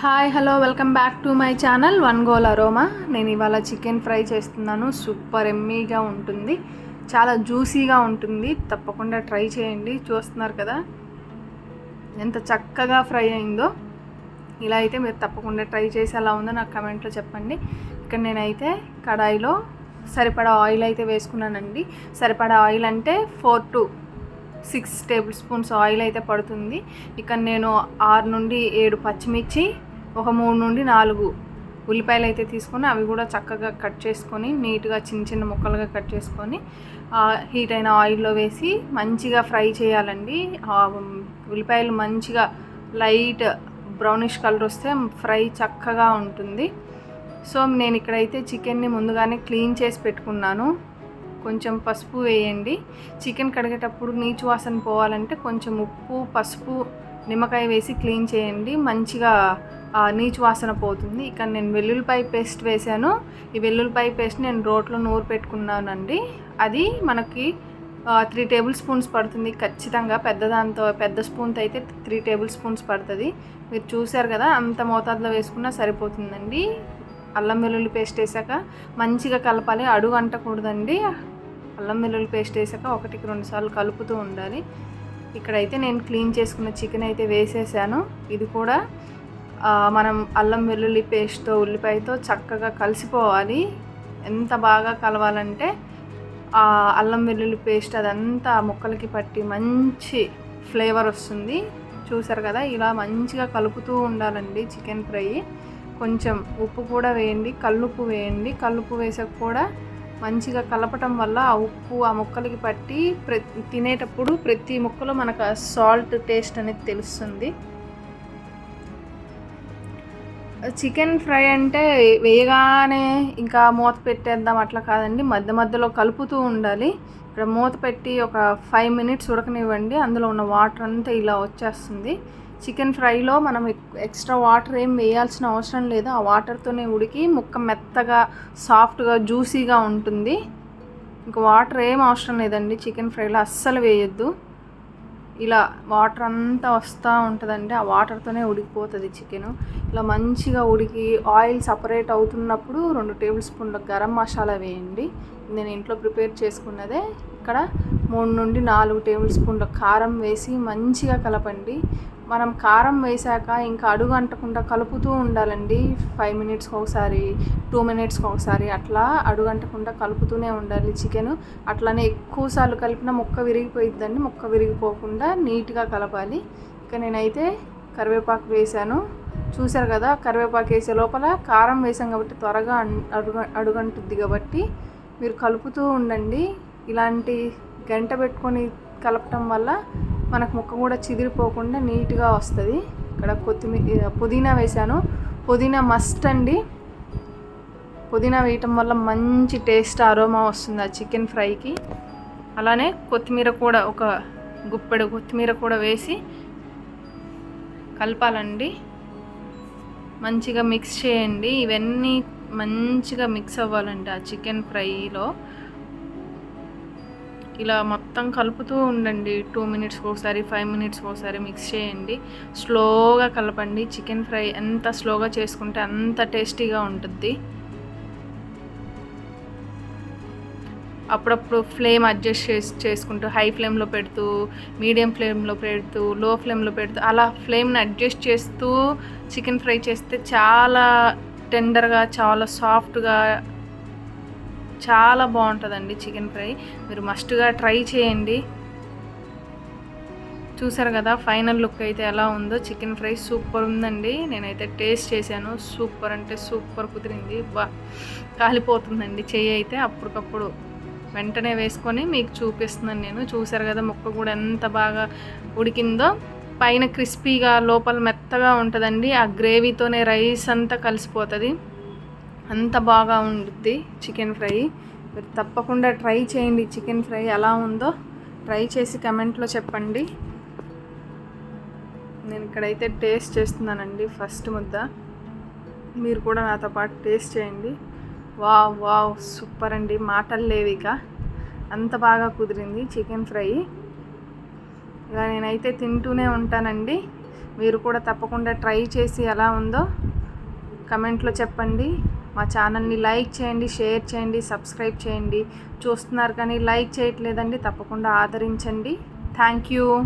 Hi hello welcome back to my channel one goal aroma నేను ఇవాళ chicken fry చేస్తున్నాను. Super ఎమ్మీగా ఉంటుంది. చాలా జ్యూసీగా ఉంటుంది. తప్పకుండా ట్రై చేయండి. చూస్తున్నారు కదా? ఎంత చక్కగా ఫ్రై అయిందో. ఇలా అయితే మీరు తప్పకుండా ట్రై చేసి ఎలా ఉందో నాకు కమెంట్లో చెప్పండి. ఇక్కడ నేనైతే కడాయిలో సరిపడా ఆయిల్ అయితే వేసుకున్నానండి. సరిపడా ఆయిల్ అంటే four to six tablespoons oil అయితే పడుతుంది. ఇక్కడ నేను ఆరు నుండి ఏడు పచ్చిమిర్చి ఒక మూడు నుండి నాలుగు ఉల్లిపాయలు అయితే తీసుకొని అవి కూడా చక్కగా కట్ చేసుకొని నీట్గా చిన్న చిన్న ముక్కలుగా కట్ చేసుకొని హీట్ అయిన ఆయిల్లో వేసి మంచిగా ఫ్రై చేయాలండి. ఆ ఉల్లిపాయలు మంచిగా లైట్ బ్రౌనిష్ కలర్ వస్తే ఫ్రై చక్కగా ఉంటుంది. సో నేను ఇక్కడైతే చికెన్ని ముందుగానే క్లీన్ చేసి పెట్టుకున్నాను. కొంచెం పసుపు వేయండి. చికెన్ కడిగేటప్పుడు నీచు వాసన పోవాలంటే కొంచెం ఉప్పు పసుపు నిమ్మకాయ వేసి క్లీన్ చేయండి. మంచిగా నీచు వాసన పోతుంది. ఇక్కడ నేను వెల్లుల్లిపాయ పేస్ట్ వేసాను ఈ వెల్లుల్లిపాయ పేస్ట్ నేను రోట్లో నూరు పెట్టుకున్నానండి. అది మనకి త్రీ టేబుల్ స్పూన్స్ పడుతుంది. ఖచ్చితంగా పెద్దదాంతో పెద్ద స్పూన్తో అయితే త్రీ టేబుల్ స్పూన్స్ పడుతుంది. మీరు చూసారు కదా అంత మోతాదులో వేసుకున్నా సరిపోతుందండి. అల్లం వెల్లుల్లి పేస్ట్ వేసాక మంచిగా కలపాలి. అడుగు అంటకూడదండి. అల్లం వెల్లుల్లి పేస్ట్ వేసాక ఒకటికి రెండు సార్లు కలుపుతూ ఉండాలి. ఇక్కడైతే నేను క్లీన్ చేసుకున్న చికెన్ అయితే వేసేసాను. ఇది కూడా మనం అల్లం వెల్లుల్లి పేస్ట్తో ఉల్లిపాయతో చక్కగా కలిసిపోవాలి. ఎంత బాగా కలవాలంటే ఆ అల్లం వెల్లుల్లి పేస్ట్ అదంతా ముక్కలకి పట్టి మంచి ఫ్లేవర్ వస్తుంది. చూసారు కదా ఇలా మంచిగా కలుపుతూ ఉండాలండి చికెన్ ఫ్రై. కొంచెం ఉప్పు కూడా వేయండి కల్లుప్పు వేయండి. కల్లుప్పు వేసాక కూడా మంచిగా కలపటం వల్ల ఆ ఉప్పు ఆ ముక్కలకి పట్టి ప్రతి తినేటప్పుడు ప్రతి ముక్కలో మనకు సాల్ట్ టేస్ట్ అనేది తెలుస్తుంది. చికెన్ ఫ్రై అంటే వేయగానే ఇంకా మూత పెట్టేద్దాం అట్లా కాదండి. మధ్య మధ్యలో కలుపుతూ ఉండాలి. ఇక్కడ మూత పెట్టి ఒక ఫైవ్ మినిట్స్ ఉడకనివ్వండి. అందులో ఉన్న వాటర్ అంతా ఇలా వచ్చేస్తుంది. చికెన్ ఫ్రైలో మనం ఎక్స్ట్రా వాటర్ ఏం వేయాల్సిన అవసరం లేదు. ఆ వాటర్తోనే ఉడికి ముక్క మెత్తగా సాఫ్ట్గా జ్యూసీగా ఉంటుంది. ఇంకా వాటర్ ఏం అవసరం లేదండి. చికెన్ ఫ్రైలో అస్సలు వేయొద్దు. ఇలా వాటర్ అంతా వస్తూ ఉంటుందండి. ఆ వాటర్తోనే ఉడికిపోతుంది చికెన్. ఇలా మంచిగా ఉడికి ఆయిల్ సపరేట్ అవుతున్నప్పుడు రెండు టేబుల్ స్పూన్ల గరం మసాలా వేయండి. నేను ఇంట్లో ప్రిపేర్ చేసుకున్నదే ఇక్కడ మూడు నుండి నాలుగు టేబుల్ స్పూన్ల కారం వేసి మంచిగా కలపండి. మనం కారం వేసాక ఇంకా అడుగు అంటకుండా కలుపుతూ ఉండాలండి. ఫైవ్ మినిట్స్కి ఒకసారి టూ మినిట్స్కి ఒకసారి అట్లా అడుగు అంటకుండా కలుపుతూనే ఉండాలి చికెన్. అట్లానే ఎక్కువసార్లు కలిపిన మొక్క విరిగిపోయిద్దండి. మొక్క విరిగిపోకుండా నీట్గా కలపాలి. ఇక నేనైతే కరివేపాకు వేసాను. చూసారు కదా కరివేపాకు వేసే లోపల కారం వేసాం కాబట్టి త్వరగా అడుగు అడుగంటుంది కాబట్టి మీరు కలుపుతూ ఉండండి. ఇలాంటి గంట పెట్టుకొని కలపటం వల్ల మనకు ముక్క కూడా చిదిరిపోకుండా నీట్గా వస్తుంది. ఇక్కడ కొత్తిమీర పుదీనా వేసాను. పుదీనా మస్ట్ అండి. పుదీనా వేయటం వల్ల మంచి టేస్ట్ అరోమా వస్తుంది ఆ చికెన్ ఫ్రైకి. అలానే కొత్తిమీర కూడా ఒక గుప్పెడు కొత్తిమీర కూడా వేసి కలపాలండి. మంచిగా మిక్స్ చేయండి. ఇవన్నీ మంచిగా మిక్స్ అవ్వాలండి ఆ చికెన్ ఫ్రైలో ఇలా మొత్తం కలుపుతూ ఉండండి. టూ మినిట్స్కి ఒకసారి ఫైవ్ మినిట్స్కి ఒకసారి మిక్స్ చేయండి. స్లోగా కలపండి. చికెన్ ఫ్రై ఎంత స్లోగా చేసుకుంటే అంత టేస్టీగా ఉంటుంది. అప్పుడప్పుడు ఫ్లేమ్ అడ్జస్ట్ చేసి చేసుకుంటూ హై ఫ్లేమ్లో పెడుతూ మీడియం ఫ్లేమ్లో పెడుతూ లో ఫ్లేమ్లో పెడుతూ అలా ఫ్లేమ్ని అడ్జస్ట్ చేస్తూ చికెన్ ఫ్రై చేస్తే చాలా టెండర్గా చాలా సాఫ్ట్గా చాలా బాగుంటుందండి చికెన్ ఫ్రై. మీరు మస్ట్గా ట్రై చేయండి. చూసారు కదా ఫైనల్ లుక్ అయితే ఎలా ఉందో. చికెన్ ఫ్రై సూపర్ ఉందండి. నేనైతే టేస్ట్ చేశాను. సూపర్ అంటే సూపర్ కుదిరింది. బా కాలిపోతుందండి చెయ్యి అయితే అప్పటికప్పుడు. వెంటనే వేసుకొని మీకు చూపిస్తున్నాను నేను. చూసారు కదా ముక్క కూడా ఎంత బాగా ఉడికిందో. పైన క్రిస్పీగా లోపల మెత్తగా ఉంటుందండి. ఆ గ్రేవీతోనే రైస్ అంతా కలిసిపోతుంది. అంత బాగా ఉంటుంది చికెన్ ఫ్రై. మీరు తప్పకుండా ట్రై చేయండి చికెన్ ఫ్రై ఎలా ఉందో. ట్రై చేసి కమెంట్లో చెప్పండి. నేను ఇక్కడైతే టేస్ట్ చేస్తున్నానండి ఫస్ట్ ముద్ద. మీరు కూడా నాతో పాటు టేస్ట్ చేయండి. వావ్ వావ్ సూపర్ అండి. మాటలు లేవు ఇక. అంత బాగా కుదిరింది చికెన్ ఫ్రై. ఇలా నేనైతే తింటూనే ఉంటానండి. మీరు కూడా తప్పకుండా ట్రై చేసి ఎలా ఉందో కమెంట్లో చెప్పండి. మా ఛానల్ని లైక్ చేయండి షేర్ చేయండి సబ్స్క్రైబ్ చేయండి. చూస్తున్నారు కానీ లైక్ చేయట్లేదండి తప్పకుండా ఆదరించండి. Thank you.